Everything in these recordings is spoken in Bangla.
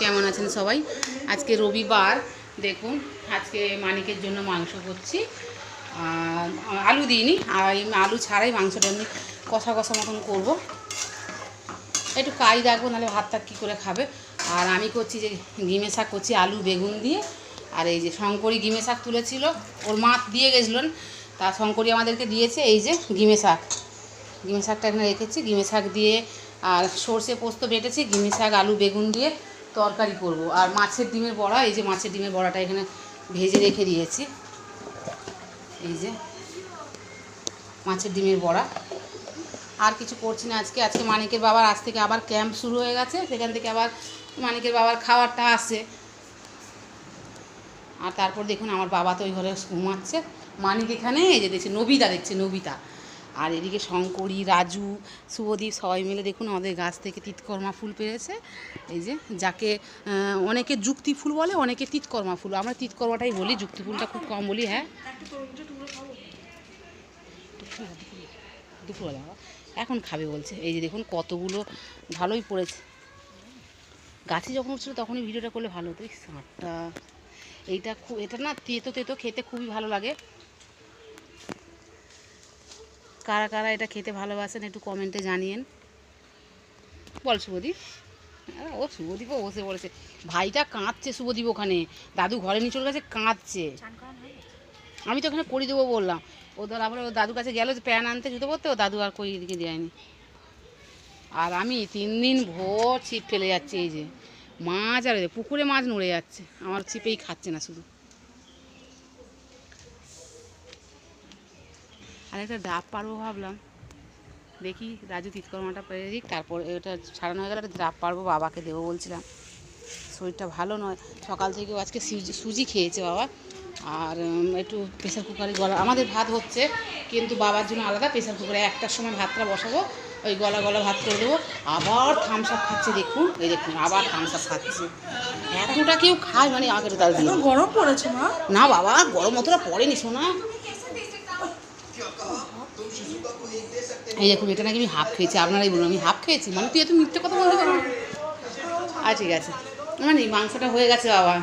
কেমন আছেন সবাই? আজকে রবিবার, দেখুন, আজকে মানিকের জন্য মাংস করছি। আলু দিইনি, আর আলু ছাড়াই মাংসটা এমনি কষা কষা মতন করব। একটু কাই রাখব, নাহলে ভাতটা কী করে খাবে। আর আমি করছি যে গিমে শাক করছি, আলু, বেগুন দিয়ে। আর এই যে শঙ্করী গিমে শাক তুলেছিল, ওর মা দিয়ে গেছিলেন। তা শঙ্করী আমাদেরকে দিয়েছে, এই যে গিমে শাক। গিমে শাকটা এখানে রেখেছি গিমে শাক দিয়ে। আর সর্ষে পোস্ত বেটেছি গিমে শাক, আলু, বেগুন দিয়ে। তরকারি করব। আর মাছের ডিমের বড়া, এই যে মাছের ডিমের বড়াটা এখানে ভেজে রেখে দিয়েছি। এই যে মাছের ডিমের বড়া। আর কিছু করছি না আজকে। আজকে মানিকের বাবার আজ থেকে আবার ক্যাম্প শুরু হয়ে গেছে। সেখান থেকে আবার মানিকের বাবার খাবারটা আসে। আর তারপর দেখুন, আমার বাবা তো ওই ঘরে ঘুমাচ্ছে। মানিক এখানে, এই যে দেখছি, নবিতা দেখছে, নবিতা। আর এদিকে শঙ্করী, রাজু, শুভদীপ সবাই মিলে দেখুন আমাদের গাছ থেকে তিতকর্মা ফুল পেরেছে। এই যে যাকে অনেকে যুক্তি ফুল বলে, অনেকে তিতকর্মা ফুল। আমরা তিতকর্মাটাই বলি, যুক্তি ফুলটা খুব কম বলি হ্যাঁ। এখন খাবে বলছে। এই যে দেখুন কতগুলো ভালোই পড়েছে। গাছে যখন উঠছিল তখনই ভিডিওটা করলে ভালো হতো। এই সারটা এইটা খুব, এটা না তেতো তেতো খেতে খুবই ভালো লাগে। কারা কারা এটা খেতে ভালোবাসেন একটু কমেন্টে জানিয়েন। বল শুভদীপ। ও শুভদীপও বসে পড়েছে। ভাইটা কাঁদছে শুভদীপ ওখানে। দাদু ঘরে নিয়ে চলে গেছে, কাঁদছে। আমি তো ওখানে করি দেবো বললাম। ও আবার ও দাদুর কাছে গেল যে প্যান আনতে জুতো পরতে, ও দাদু আর কই এদিকে দেয়নি। আর আমি তিন দিন ভোর ছিপ ফেলে যাচ্ছে, এই যে মাছ আর পুকুরে মাছ নড়ে যাচ্ছে। আমার ছিপেই খাচ্ছে না শুধু। আর একটা ডাব পারব ভাবলাম। দেখি রাজু তিতকর্মাটা পেরে দিক তারপর এটা ছাড়ানো হয়ে গেলে একটা ডাব পারব বাবাকে দেবো বলছিলাম। শরীরটা ভালো নয়। সকাল থেকেও আজকে সুজি সুজি খেয়েছে বাবা। আর একটু প্রেশার কুকারে গলা আমাদের ভাত হচ্ছে কিন্তু বাবার জন্য আলাদা প্রেশার কুকারে একটার সময় ভাতটা বসাবো ওই গলা গলা ভাত করে দেবো। আবার থামস আপ খাচ্ছে দেখুন এই দেখুন আবার থামস আপ খাচ্ছে। এতটা কেউ খায় মানে আমাকে একটু তার গরম পড়েছে মা। না বাবা গরম অতটা পড়েনি শোনা এই দেখুন এটা নাকি আমি হাফ খেয়েছি, আপনারাই বলুন, আমি হাফ খেয়েছি? মানে তুই এত মিথ্যে কথা বলতে পারো আচ্ছা ঠিক আছে। মানে মাংসটা হয়ে গেছে, বাবা।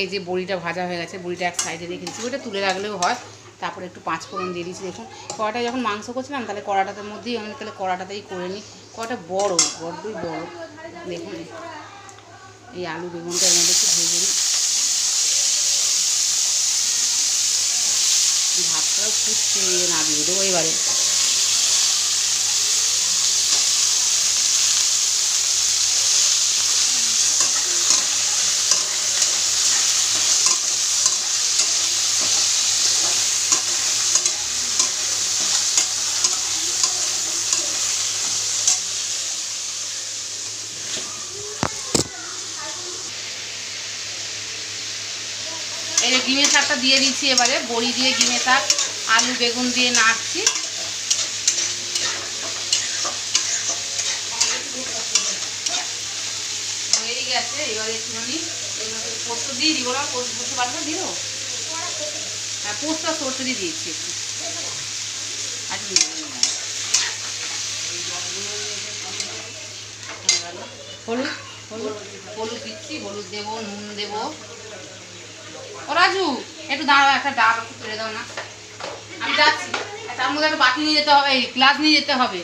এই যে বড়িটা ভাজা হয়ে গেছে, বড়িটা এক সাইডে রেখে দিচ্ছি। ওইটা তুলে রাখলেও হয়। তারপরে একটু পাঁচ ফোড়ন দিয়ে দিচ্ছি, দেখুন। কড়াটা যখন মাংস করছিলাম, তাহলে কড়াটার মধ্যেই আমি তাহলে কড়াটাতেই করে নিই। কড়াটা বড়, বড্ডই বড়। দেখুন, এই আলু বেগুনটা এর মধ্যে একটু ভেজে নিই। ভাতটাও ফুটছে না দিয়ে দেবো এবারে। ডিমের শাকটা দিয়ে দিচ্ছি এবারে বড়ি দিয়ে ডিমের শাক আলু, বেগুন দিয়ে নাড়ছি হয়েই গেছে, এবারে দিয়ে না হ্যাঁ আর। হয়ে। হলুদ হলুদ হলুদ দিচ্ছি, হলুদ দেবো, নুন দেবো ও রাজু, একটু দাঁড়াও, একটা একটু তুলে দাও না। আমি যাচ্ছি। তার মধ্যে একটা বাটি নিয়ে যেতে হবে, এই গ্লাস নিয়ে যেতে হবে।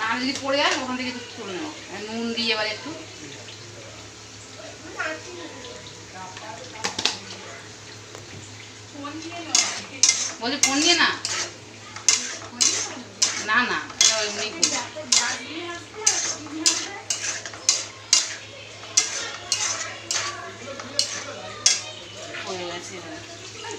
না হলে যদি পড়ে যায়, ওখান থেকে একটু তুলে নেব। নুন দিয়ে এবার একটু। বলছি, ফোন নিয়ে না? না না এমনি করব। হয়ে গেছে এবার।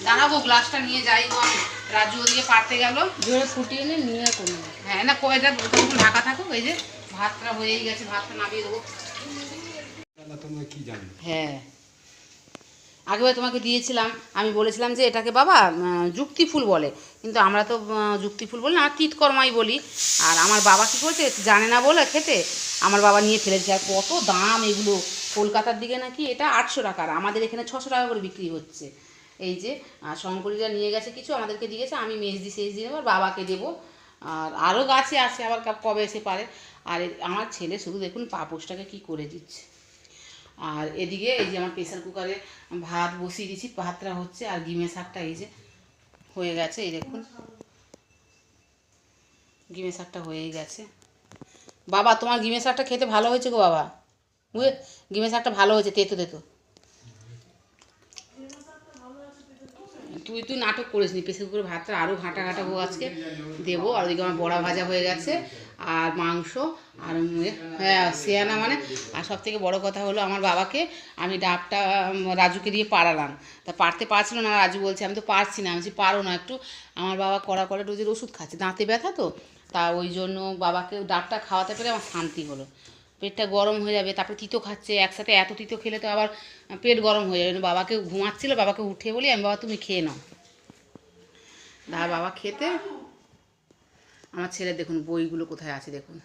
দাঁড়াবো গ্লাসটা নিয়ে যাই আমি রাজু ওদিকে পারতে গেল। জোরে ফুটিয়ে নে নিয়ে করব হ্যাঁ না কয়টা তখন ঢাকা থাকুক এই যে ভাতটা হয়েই গেছে ভাতটা নামিয়ে দেবো। হ্যাঁ। আগেবার তোমাকে দিয়েছিলাম আমি বলেছিলাম যে এটাকে বাবা আহ, যুক্তি ফুল বলে। কিন্তু আমরা তো আহ, যুক্তি ফুল বলি না তিতকর্মাই বলি। আর আমার বাবা কী করছে জানে না বলে খেতে আমার বাবা নিয়ে ফেলেছে আর কত দাম এগুলো কলকাতার দিকে নাকি এটা আটশো টাকার আমাদের এখানে ছশো টাকা করে বিক্রি হচ্ছে। এই যে শঙ্করীরা নিয়ে গেছে কিছু, আমাদেরকে দিয়েছে, আমি মেজদি সেজদি দেবো বাবাকে দেবো। আর আরও গাছে আছে, আবার কবে এসে পারে। আর আমার ছেলে শুধু দেখুন পাপোশটাকে কি করে দিচ্ছে। আর এদিকে এই যে আমার প্রেসার কুকারে ভাত বসিয়ে দিয়েছি ভাতটা হচ্ছে, আর গিমে শাকটা এই যে হয়ে গেছে, এই দেখুন। গিমে শাকটা হয়েই গেছে। বাবা, তোমার গিমে শাকটা খেতে ভালো হয়েছে গো বাবা। বুঝে গিমে শাকটা ভালো হয়েছে, তেতো তেতো। তুই তুই নাটক করিস নি প্রেসার কুকারে ভাতটা আরও ঘাঁটা ঘাঁটাবো আজকে। দেবো, আর ওদিকে আমার বড়া ভাজা হয়ে গেছে, আর মাংস, আর হ্যাঁ সেয়ানা মানে। আর সব থেকে বড়ো কথা হলো আমার বাবাকে আমি ডাবটা রাজুকে দিয়ে পাড়ালাম। তা পারতে পারছিল না রাজু বলছে, আমি তো পারছি না। আমি পারো না, একটু। আমার বাবা কড়া কড়া ডোজের ওষুধ খাচ্ছে, দাঁতে ব্যথা তো? তা ওই জন্য বাবাকে ডাবটা খাওয়াতে পেরে আমার শান্তি হলো। পেটটা গরম হয়ে যাবে, তারপরে তিতো খাচ্ছে, একসাথে এত তিতো খেলে তো আবার পেট গরম হয়ে যাবে। বাবাকে ঘুমাচ্ছিল, বাবাকে উঠে বলি, আমি বাবা তুমি খেয়ে নাও। দা বাবা খেতে, আমার ছেলে দেখুন বইগুলো কোথায় আছে দেখুন।